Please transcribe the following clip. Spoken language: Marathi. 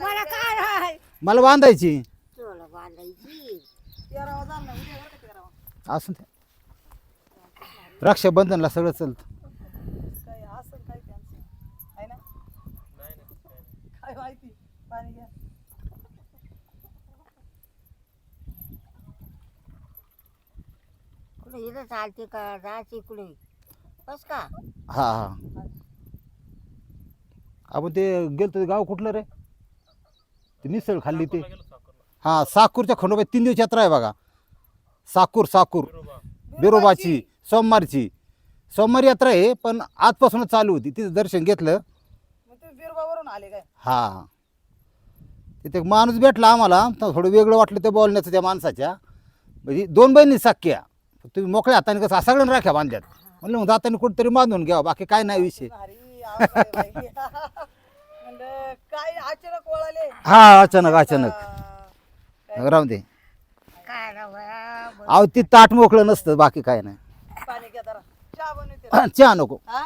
मला काय मला बांधायची. तुला बांधायची. तेरावा झाला ना उद्या बरं का तेरावा? असं ते. रक्षाबंधनला सगळं चलतं. काय असं काय त्यांचं? आहे ना? काय माहिती? पाणी घ्या. कुठे इथं चालते का? जायची कुठे? बस का? हा हा. आपण ते गेलतो ते गाव कुठलं रे? ते मिसळ खाल्ली ते. हा साकूरच्या खंडोबाई तीन दिवस यात्रा आहे बघा. साकूर साकूर. बिरोबाची सोमवारची. सोमवारी यात्रा आहे पण आजपासूनच चालू होती. तिथं दर्शन घेतलं. मग तुम्ही बिरबावरून आले काय? हा. तिथे एक माणूस भेटला आम्हाला. तर थोडं वेगळं वाटलं ते बोलण्याचं त्या माणसाच्या. म्हणजे दोन बहिणी साख्या. तुम्ही मोकळ्या हाताने कसं सगळ्यांना राख्या बांधल्यात. म्हणलं मग जाताना कुठेतरी बांधून घ्यावं. बाकी काय नाही विषय. भारी बाई. हा अचानक अचानक. हा, राहून दे. काय राहा अहो ती ताट मोकळं नसतं बाकी काय नाही. पाणी घ्या जरा. चहा बनवते. चहा नको. हा?